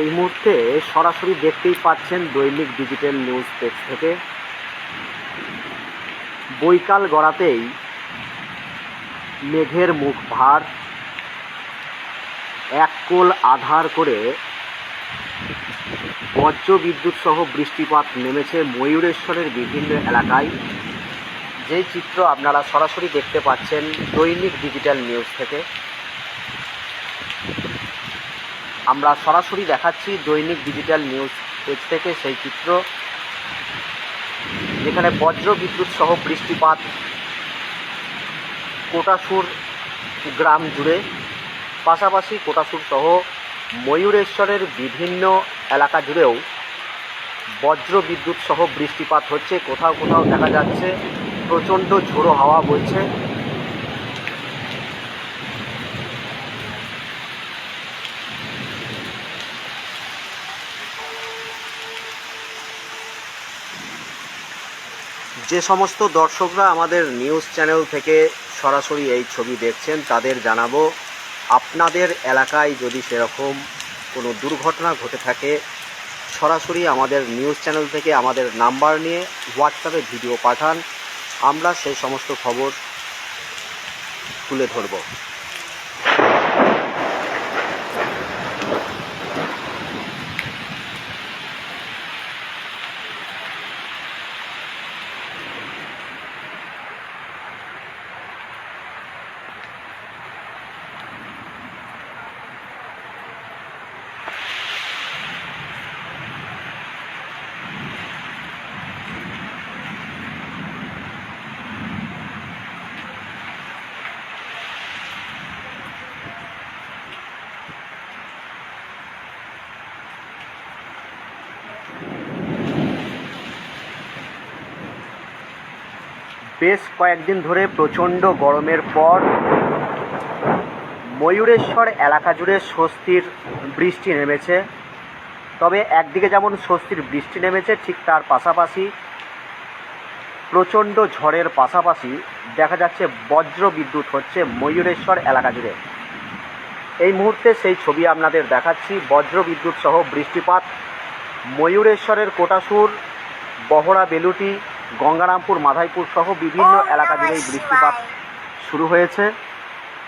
এই মুহূর্তে সরাসরি দেখতেই পাচ্ছেন দৈনিক ডিজিটাল নিউজ পেজ থেকে। বৈকাল গড়াতেই মেঘের মুখ ভার, এক কোল আধার করে বজ্র বিদ্যুৎ সহ বৃষ্টিপাত নেমেছে ময়ূরেশ্বরের বিভিন্ন এলাকায়। যেই চিত্র আপনারা সরাসরি দেখতে পাচ্ছেন দৈনিক ডিজিটাল নিউজ থেকে। আমরা সরাসরি দেখাচ্ছি দৈনিক ডিজিটাল নিউজ পেজ থেকে সেই চিত্র, যেখানে বজ্র বিদ্যুৎ সহ বৃষ্টিপাত কোটাসুর গ্রাম জুড়ে। পাশাপাশি কোটাসুর সহ ময়ূরেশ্বরের বিভিন্ন এলাকা জুড়েও বজ্র বিদ্যুৎ সহ বৃষ্টিপাত হচ্ছে। কোথাও কোথাও দেখা যাচ্ছে, প্রচণ্ড ঝোড়ো হাওয়া বইছে। যে সমস্ত দর্শকরা আমাদের নিউজ চ্যানেল থেকে সরাসরি এই ছবি দেখছেন, তাদের জানাব, আপনাদের এলাকায় যদি সেরকম কোনো দুর্ঘটনা ঘটে থাকে, সরাসরি আমাদের নিউজ চ্যানেল থেকে আমাদের নাম্বার নিয়ে হোয়াটসঅ্যাপে ভিডিও পাঠান, আমরা সেই সমস্ত খবর তুলে ধরব। বেশ কয়েকদিন ধরে প্রচণ্ড গরমের পর ময়ূরেশ্বর এলাকা জুড়ে স্বস্তির বৃষ্টি নেমেছে। তবে একদিকে যেমন স্বস্তির বৃষ্টি নেমেছে, ঠিক তার পাশাপাশি প্রচণ্ড ঝড়ের পাশাপাশি দেখা যাচ্ছে বজ্র বিদ্যুৎ হচ্ছে ময়ূরেশ্বর এলাকা জুড়ে। এই মুহূর্তে সেই ছবি আপনাদের দেখাচ্ছি। বজ্র বিদ্যুৎ সহ বৃষ্টিপাত, ময়ূরেশ্বরের কোটাসুর বহড়া বেলুটি গঙ্গারামপুর মাধাইপুর সহ বিভিন্ন এলাকা নমঃ জুড়েই বৃষ্টিপাত শুরু হয়েছে।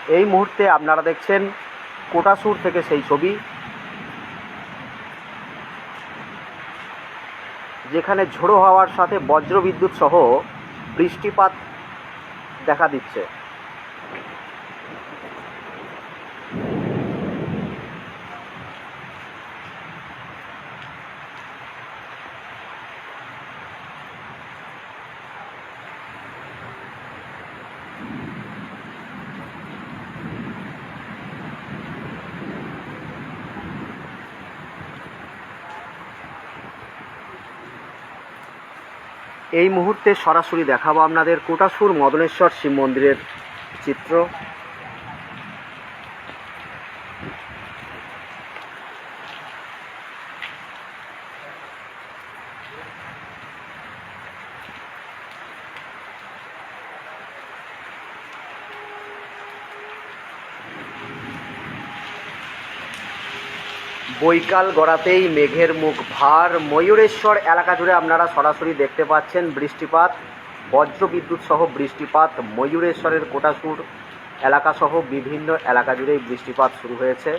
এই মুহূর্তে আপনারা দেখছেন কোটাসুর থেকে সেই ছবি। যেখানে ঝোড়ো হওয়ার সাথে বজ্রবিদ্যুৎ সহ বৃষ্টিপাত দেখা দিচ্ছে। এই মুহূর্তে সরাসরি দেখাবো আপনাদের কোটাসুর মদনেশ্বর শিব মন্দিরের চিত্র। বৈকাল গড়াতেই মেঘের মুখ ভার। ময়ূরেশ্বর এলাকা জুড়ে আপনারা সরাসরি দেখতে পাচ্ছেন বৃষ্টিপাত বজ্র বিদ্যুৎ সহ বৃষ্টিপাত, ময়ূরেশ্বরের কোটাসুর এলাকা সহ বিভিন্ন এলাকা জুড়েই বৃষ্টিপাত শুরু হয়েছে,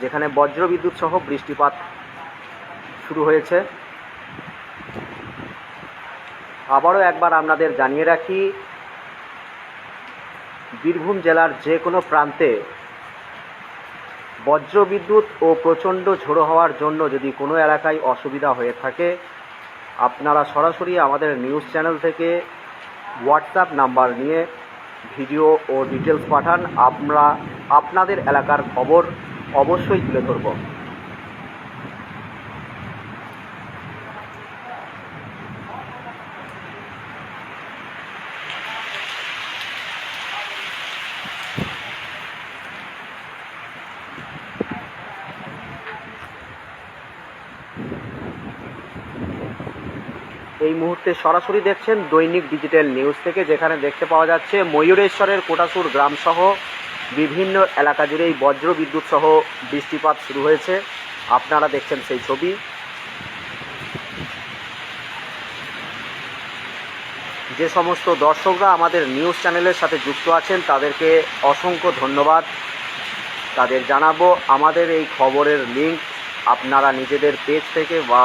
যেখানে বজ্র বিদ্যুৎ সহ বৃষ্টিপাত শুরু হয়েছে। আবারও একবার আপনাদের জানিয়ে রাখি, বীরভূম জেলার যে কোনো প্রান্তে বজ্রবিদ্যুৎ ও প্রচণ্ড ঝোড়ো হওয়ার জন্য যদি কোনো এলাকায় অসুবিধা হয়ে থাকে, আপনারা সরাসরি আমাদের নিউজ চ্যানেল থেকে হোয়াটসঅ্যাপ নাম্বার নিয়ে ভিডিও ও ডিটেলস পাঠান। আমরা আপনাদের এলাকার খবর অবশ্যই তুলে ধরব। এই মুহূর্তে সরাসরি দেখছেন দৈনিক ডিজিটাল নিউজ থেকে, যেখানে দেখতে পাওয়া যাচ্ছে ময়ূরেশ্বরের কোটাসুর গ্রামসহ বিভিন্ন এলাকা জুড়েই বজ্র বিদ্যুৎ সহ বৃষ্টিপাত শুরু হয়েছে। আপনারা দেখছেন সেই ছবি। যে সমস্ত দর্শকরা আমাদের নিউজ চ্যানেলের সাথে যুক্ত আছেন, তাদেরকে অসংখ্য ধন্যবাদ। তাদের জানাব আমাদের এই খবরের লিঙ্ক আপনারা নিজেদের পেজ থেকে বা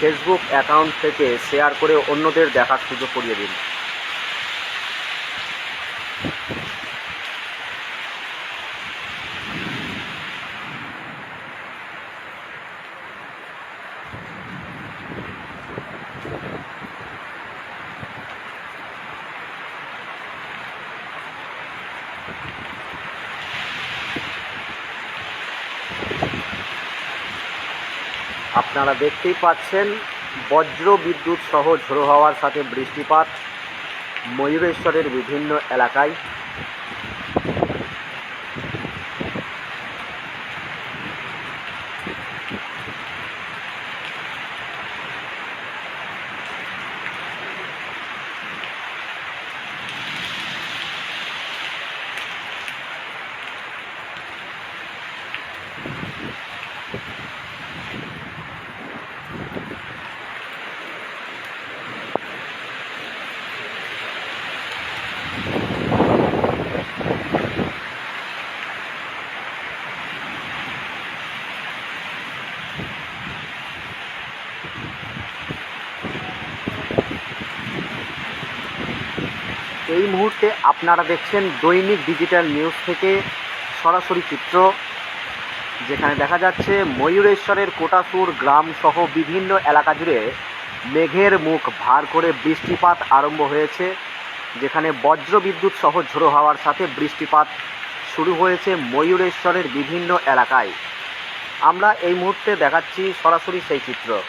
ফেসবুক অ্যাকাউন্ট থেকে শেয়ার করে অন্যদের দেখার সুযোগ করিয়ে দিন। আপনারা দেখতেই পাচ্ছেন বজ্র বিদ্যুৎ সহ ঝোড়ো হওয়ার সাথে বৃষ্টিপাত ময়ূরেশ্বরের বিভিন্ন এলাকায়। এই মুহূর্তে আপনারা দেখছেন দৈনিক ডিজিটাল নিউজ থেকে সরাসরি চিত্র, যেখানে দেখা যাচ্ছে ময়ূরেশ্বরের কোটাসুর গ্রাম সহ বিভিন্ন এলাকা জুড়ে মেঘের মুখ ভার করে বৃষ্টিপাত আরম্ভ হয়েছে। যেখানে বজ্র বিদ্যুৎ সহ ঝোড়ো হাওয়ার সাথে বৃষ্টিপাত শুরু হয়েছে ময়ূরেশ্বরের বিভিন্ন এলাকায়। আমরা এই মুহূর্তে দেখাচ্ছি সরাসরি সেই চিত্র।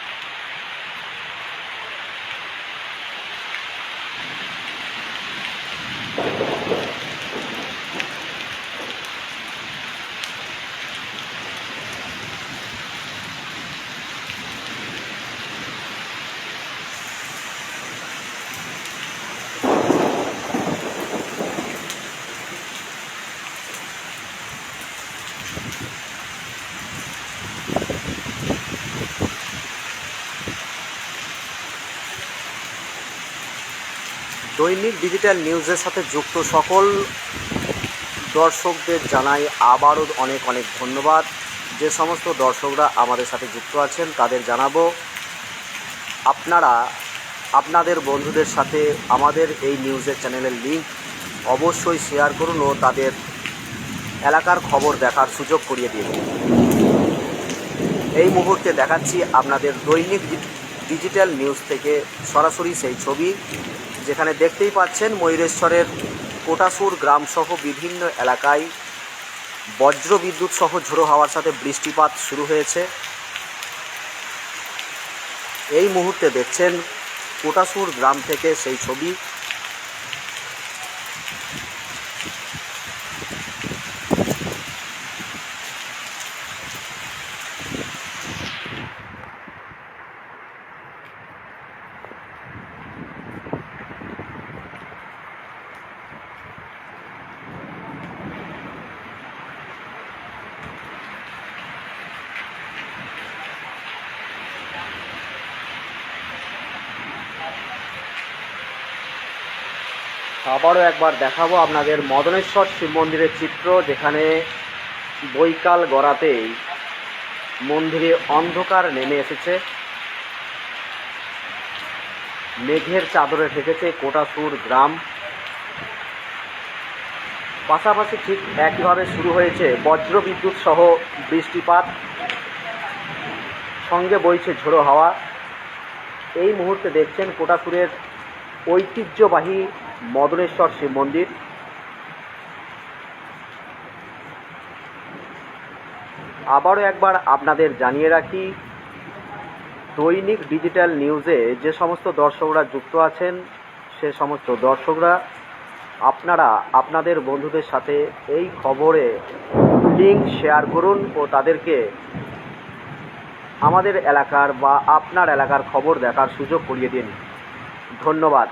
দৈনিক ডিজিটাল নিউজের সাথে যুক্ত সকল দর্শকদের জানাই আবারও অনেক অনেক ধন্যবাদ। যে সমস্ত দর্শকরা আমাদের সাথে যুক্ত আছেন, তাদের জানাব, আপনারা, আপনাদের বন্ধুদের সাথে আমাদের এই নিউজের চ্যানেলের লিংক অবশ্যই শেয়ার করুন ও তাদের এলাকার খবর দেখার সুযোগ করিয়ে দিন এই মুহূর্তে দেখাচ্ছি আপনাদের দৈনিক ডিজিটাল নিউজ থেকে সরাসরি সেই ছবি, যেখানে দেখতেই পাচ্ছেন ময়ূরেশ্বরের কোটাসুর গ্রামসহ বিভিন্ন এলাকায় বজ্র বিদ্যুৎ সহ ঝোড়ো হাওয়ার সাথে বৃষ্টিপাত শুরু হয়েছে। এই মুহূর্তে দেখছেন কোটাসুর গ্রাম থেকে সেই ছবি। আবারও একবার দেখাবো আপনাদের মদনেশ্বর শিব মন্দিরের চিত্র যেখানে বৈকাল গড়াতেই মন্দিরে অন্ধকার নেমে এসেছে। মেঘের চাদরে ঢেকেছে কোটাসুর গ্রাম। পাশাপাশি ঠিক একইভাবে শুরু হয়েছে বজ্রবিদ্যুৎ সহ বৃষ্টিপাত। সঙ্গে বইছে ঝোড়ো হাওয়া। এই মুহূর্তে দেখছেন কোটাসুরের ঐতিহ্যবাহী মদনেশ্বর শিব মন্দির। আবারও একবার আপনাদের জানিয়ে রাখি, দৈনিক ডিজিটাল নিউজে যে সমস্ত দর্শকরা যুক্ত আছেন, সে সমস্ত দর্শকরা, আপনারা আপনাদের বন্ধুদের সাথে এই খবরে লিঙ্ক শেয়ার করুন ও তাদেরকে আমাদের এলাকার বা আপনার এলাকার খবর দেখার সুযোগ করিয়ে দিন। ধন্যবাদ।